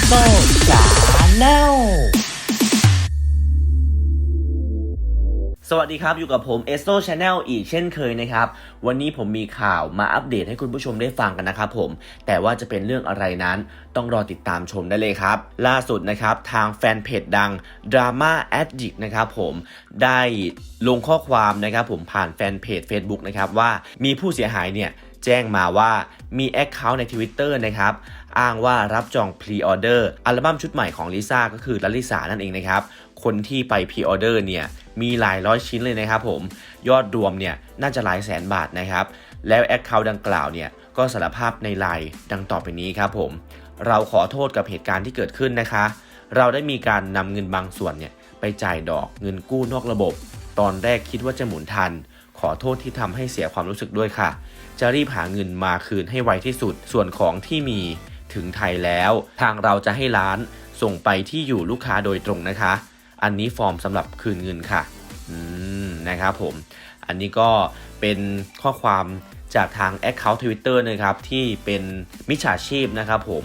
s o Channel สวัสดีครับ อยู่กับผม e s o Channel อีกเช่นเคยนะครับ วันนี้ผมมีข่าวมาอัปเดตให้คุณผู้ชมได้ฟังกันนะครับผม แต่ว่าจะเป็นเรื่องอะไรนั้น ต้องรอติดตามชมได้เลยครับ ล่าสุดนะครับ ทางแฟนเพจดัง Drama Addict นะครับผมได้ลงข้อความนะครับผมผ่านแฟนเพจ Facebook นะครับว่ามีผู้เสียหายเนี่ยแจ้งมาว่ามี Account ใน Twitter นะครับ อ้างว่ารับจองพรีออเดอร์อัลบั้มชุดใหม่ของลิซ่าก็คือลลิสานั่นเองนะครับ คนที่ไปพรีออเดอร์เนี่ยมีหลายร้อยชิ้นเลยนะครับผมยอดรวมเนี่ยน่าจะหลายแสนบาทนะครับ แล้ว Account ดังกล่าวเนี่ยก็สารภาพในไลน์ดังต่อไปนี้ครับผมเราขอโทษกับเหตุการณ์ที่เกิดขึ้นนะคะ เราได้มีการนำเงินบางส่วนเนี่ยไปจ่ายดอกเงินกู้นอกระบบ ตอนแรกคิดว่าจะหมุนทัน ขอโทษที่ทำให้เสียความรู้สึกด้วยค่ะ จะรีบหาเงินมาคืนให้ไวที่สุดส่วนของที่มี ถึงไทยแล้ว ทางเราจะให้ร้านส่งไปที่อยู่ลูกค้าโดยตรงนะคะ อันนี้ฟอร์มสำหรับคืนเงินค่ะนะครับผม อันนี้ก็เป็นข้อความจากทาง Account Twitter นะครับ ที่เป็นมิจฉาชีพนะครับผม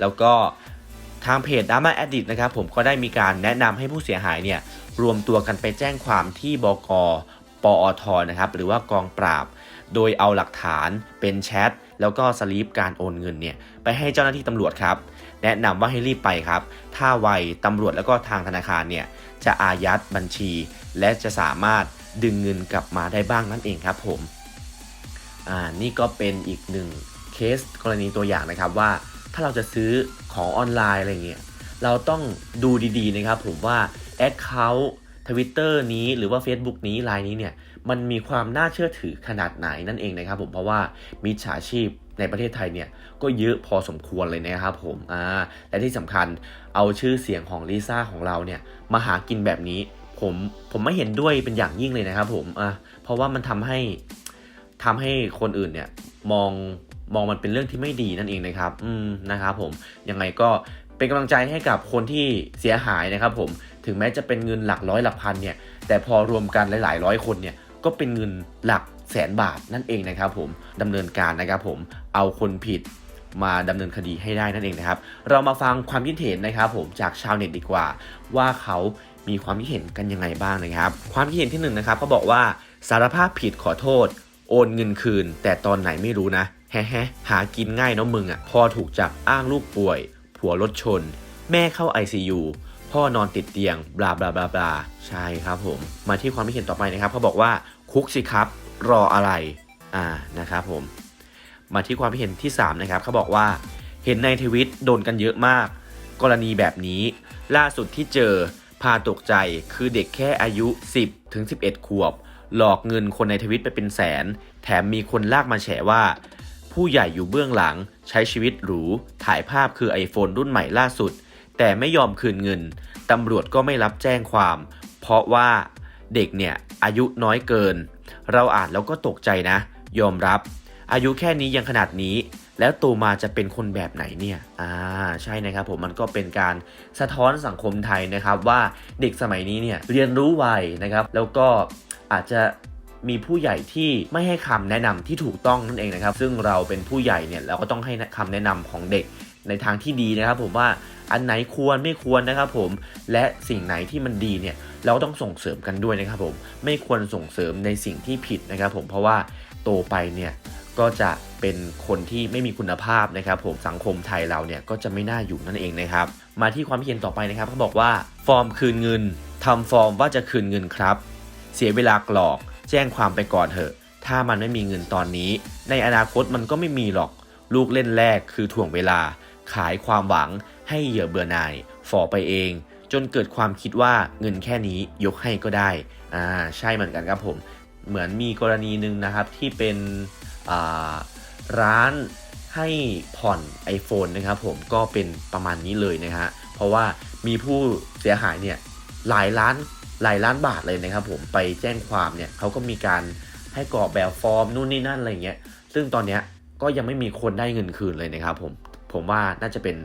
แล้วก็ทางเพจ Drama Addict นะครับผมก็ได้มีการแนะนำให้ผู้เสียหายเนี่ย รวมตัวกันไปแจ้งความที่บกปอทนะครับ หรือว่ากองปราบ โดยเอาหลักฐานเป็นแชท แล้วก็สลิปการโอนเงินเนี่ยไปให้เจ้าหน้าที่ตำรวจครับ แนะนำว่าให้รีบไปครับ ถ้าไวตำรวจแล้วก็ทางธนาคารเนี่ยจะอายัดบัญชี และจะสามารถดึงเงินกลับมาได้บ้างนั่นเองครับผมอ่านี่ก็เป็นอีกหนึ่งเคสกรณีตัวอย่างนะครับว่าถ้าเราจะซื้อของออนไลน์อะไรเงี้ยเราต้องดูดีๆนะครับผมว่า Account Twitter นี้หรือว่า Facebook นี้ไลน์นี้เนี่ยมันมีความน่าเชื่อถือขนาดไหนนั่นเองนะครับผมเพราะว่ามิจฉาชีพในประเทศไทยเนี่ยก็เยอะพอสมควรเลยนะครับผมอ่าและที่สำคัญเอาชื่อเสียงของลิซ่าของเราเนี่ยมาหากินแบบนี้ผมผมไม่เห็นด้วยเป็นอย่างยิ่งเลยนะครับผมอ่าเพราะว่ามันทำให้ทำให้คนอื่นเนี่ยมองมองมันเป็นเรื่องที่ไม่ดีนั่นเองนะครับ อืมนะครับผมยังไงก็เป็นกำลังใจให้กับคนที่เสียหายนะครับผม ถึงแม้จะเป็นเงินหลักร้อยหลักพันเนี่ยแต่พอรวมกันหลายๆร้อยคนเนี่ยก็เป็นเงินหลักแสนบาทนั่นเองนะครับผมดำเนินการนะครับผมเอาคนผิดมาดำเนินคดีให้ได้นั่นเองนะครับ เรามาฟังความคิดเห็นนะครับ ผมจากชาวเน็ตดีกว่า ว่าเขามีความคิดเห็นกันยังไงบ้างนะครับ ความคิดเห็นที่หนึ่งนะครับเขาบอกว่าสารภาพผิดขอโทษ โอนเงินคืน แต่ตอนไหนไม่รู้นะแฮะหากินง่ายเนาะมึงอะ่ะพอถูกจับอ้างลูกป่วย ผัวรถชน แม่เข้า ICU พ่อนอนติดเตียงบลาบลาบลาบลาใช่ครับผม มาที่ความคิดเห็นต่อไปนะครับเขาบอกว่าคุกสิครับรออะไรอ่านะครับผม มาที่ความคิดเห็นที่ 3 นะครับเขาบอกว่าเห็นในทวิตโดนกันเยอะมาก กรณีแบบนี้ ล่าสุดที่เจอพาตกใจคือเด็กแค่อายุ 10ถึง11 ขวบ หลอกเงินคนในทวิตไปเป็นแสน แถมมีคนลากมาแฉว่า ผู้ใหญ่อยู่เบื้องหลังใช้ชีวิตหรูถ่ายภาพคือ iPhone รุ่นใหม่ล่าสุด แต่ไม่ยอมคืนเงิน ตำรวจก็ไม่รับแจ้งความ เพราะว่าเด็กเนี่ยอายุน้อยเกิน เราอ่านแล้วก็ตกใจนะ ยอมรับ อายุแค่นี้ยังขนาดนี้ แล้วโตมาจะเป็นคนแบบไหนเนี่ย อ่า ใช่นะครับผมมันก็เป็นการสะท้อนสังคมไทยนะครับ ว่าเด็กสมัยนี้เนี่ยเรียนรู้ไวนะครับ แล้วก็อาจจะมีผู้ใหญ่ที่ไม่ให้คำแนะนำที่ถูกต้องนั่นเองนะครับ ซึ่งเราเป็นผู้ใหญ่เนี่ยเราก็ต้องให้คำแนะนำของเด็กในทางที่ดีนะครับ ผมว่า อันไหนควรไม่ควรนะครับผม และสิ่งไหนที่มันดีเนี่ยเราก็ต้องส่งเสริมกันด้วยนะครับผม ไม่ควรส่งเสริมในสิ่งที่ผิดนะครับผม เพราะว่าโตไปเนี่ยก็จะเป็นคนที่ไม่มีคุณภาพนะครับผมสังคมไทยเราเนี่ยก็จะไม่น่าอยู่นั่นเองนะครับ มาที่ความเห็นต่อไปนะครับเขาบอกว่าฟอร์มคืนเงินทำฟอร์มว่าจะคืนเงินครับ เสียเวลากรอก แจ้งความไปก่อนเถอะ ถ้ามันไม่มีเงินตอนนี้ ในอนาคตมันก็ไม่มีหรอก ลูกเล่นแรกคือถ่วงเวลา ขายความหวัง ให้เหยื่อเบื่อหน่ายฝ่อไปเอง จนเกิดความคิดว่าเงินแค่นี้ยกให้ก็ได้อ่าใช่เหมือนกันครับผม เหมือนมีกรณีหนึ่งนะครับที่เป็นร้านให้ผ่อน iPhone นะครับผมก็เป็นประมาณนี้เลยนะฮะเพราะว่ามีผู้เสียหายเนี่ยหลายล้านหลายล้านบาทเลยนะครับผมไปแจ้งความเนี่ยเขาก็มีการให้กรอกแบบฟอร์มนู่นนี่นั่นอะไรเงี้ยซึ่งตอนเนี้ยก็ยังไม่มีคนได้เงินคืนเลยนะครับผมผมว่าน่าจะเป็น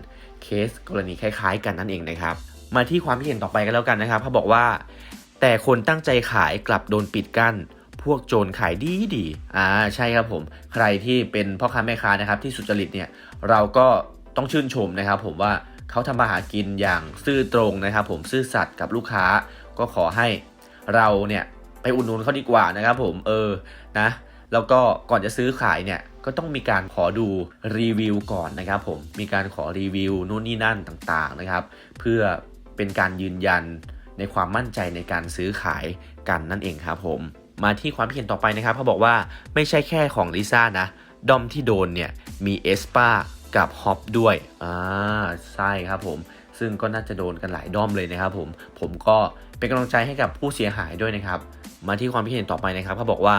เคสกรณีคล้ายๆ กันนั่นเองนะครับ มาที่ความคิดเห็นต่อไปกันแล้วกันนะครับเขาบอกว่า แต่คนตั้งใจขายกลับโดนปิดกั้นพวกโจรขายดีดีอ่าใช่ครับผม ใครที่เป็นพ่อค้าแม่ค้านะครับที่สุจริตเนี่ยเราก็ต้องชื่นชมนะครับ ผมว่าเขาทำมาหากินอย่างซื่อตรงนะครับ ผมซื่อสัตย์กับลูกค้าก็ขอให้เราเนี่ยไปอุดหนุนเขาดีกว่านะครับ ผมเออนะ แล้วก็ก่อนจะซื้อขายเนี่ยก็ต้องมีการขอดูรีวิวก่อนนะครับผมมีการขอรีวิวนู่นนี่นั่นต่างๆนะครับ เพื่อเป็นการยืนยันในความมั่นใจในการซื้อขายกันนั่นเองครับผมมาที่ความคิดเห็นต่อไปนะครับเขาบอกว่าไม่ใช่แค่ของลิซ่านะดอมที่โดนเนี่ยมีเอสปากับฮอปด้วยอ่าใช่ครับผมซึ่งก็น่าจะโดนกันหลายด้อมเลยนะครับผม ผมก็เป็นกำลังใจให้กับผู้เสียหายด้วยนะครับ มาที่ความคิดเห็นต่อไปนะครับเขาบอกว่า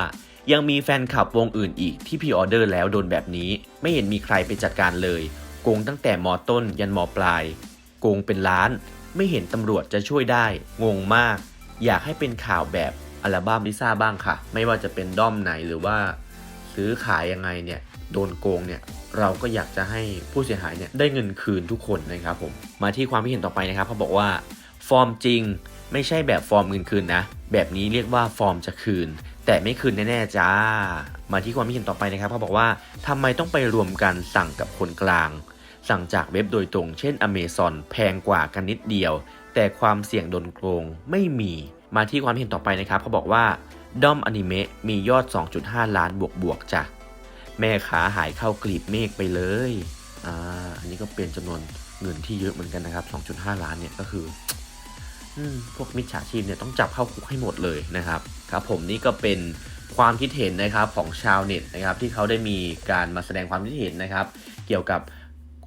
ยังมีแฟนคลับวงอื่นอีกที่พรีออเดอร์แล้วโดนแบบนี้ ไม่เห็นมีใครไปจัดการเลยโกงตั้งแต่มอต้นยันมอปลายโกงเป็นล้าน ไม่เห็นตำรวจจะช่วยได้ งงมาก อยากให้เป็นข่าวแบบอัลบั้มลิซ่าบ้างค่ะ ไม่ว่าจะเป็นด้อมไหนหรือว่า ซื้อขายยังไงเนี่ยโดนโกงเนี่ยเราก็อยากจะให้ผู้เสียหายเนี่ยได้เงินคืนทุกคนนะครับผมมาที่ความคิดเห็นต่อไปนะครับเขาบอกว่า ฟอร์มจริง ไม่ใช่แบบฟอร์มเงินคืนนะแบบนี้เรียกว่าฟอร์มจะคืน แต่ไม่คืนแน่ๆจ้า มาที่ความคิดเห็นต่อไปนะครับเขาบอกว่าทำไมต้องไปรวมกันสั่งกับคนกลาง สั่งจากเว็บโดยตรง เช่น Amazon แพงกว่ากันนิดเดียว แต่ความเสี่ยงโดนโกงไม่มี มาที่ความเห็นต่อไปนะครับเขาบอกว่าด้อมอนิเมะมียอด 2.5 ล้านบวกบวกๆจ้ะแม่ขาหายเข้ากลีบเมฆไปเลยอ่าอันนี้ก็เป็นจำนวนเงินที่เยอะเหมือนกันนะครับ 2.5 ล้านเนี่ยก็คือ พวกมิจฉาชีพเนี่ยต้องจับเข้าคุกให้หมดเลยนะครับครับผมนี่ก็เป็นความคิดเห็นนะครับของชาวเน็ตนะครับที่เขาได้มีการมาแสดงความคิดเห็นนะครับ เกี่ยวกับ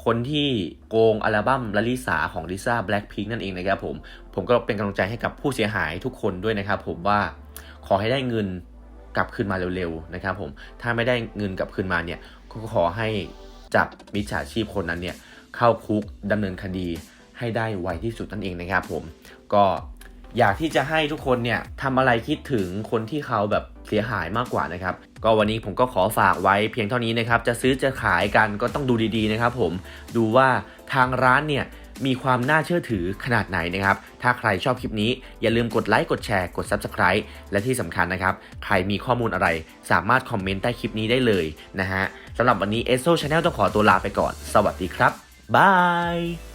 คนที่โกงอัลบั้มลลิสาของลิซ่าแบล็ p พิงนั่นเองนะครับผมผมก็เป็นกำลังใจให้กับผู้เสียหายทุกคนด้วยนะครับ ผมว่าขอให้ได้เงินกลับคืนมาเร็วๆนะครับ ผมถ้าไม่ได้เงินกลับคืนมาเนี่ยก็ขอให้จับมิจฉาชีพคนนั้นเนี่ยเข้าคุกดำเนินคดี ให้ได้ไวที่สุดนั่นเองนะครับผมก็อยากที่จะให้ทุกคนเนี่ยทำอะไรคิดถึงคนที่เขาแบบเสียหายมากกว่านะครับ ก็วันนี้ผมก็ขอฝากไว้เพียงเท่านี้นะครับ จะซื้อจะขายกันก็ต้องดูดีๆนะครับ ผมดูว่าทางร้านเนี่ยมีความน่าเชื่อถือขนาดไหนนะครับ ถ้าใครชอบคลิปนี้อย่าลืมกดไลค์ กดแชร์ กด Subscribe และที่สำคัญนะครับ ใครมีข้อมูลอะไรสามารถคอมเมนต์ใต้คลิปนี้ได้เลยนะฮะสำหรับวันนี้ e s o Channel ต้องขอตัวลาไปก่อน สวัสดีครับ บาย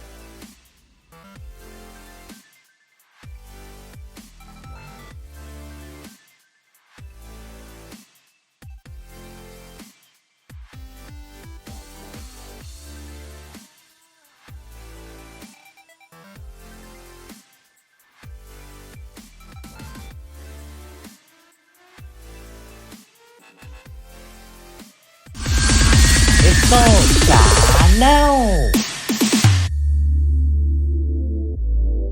now.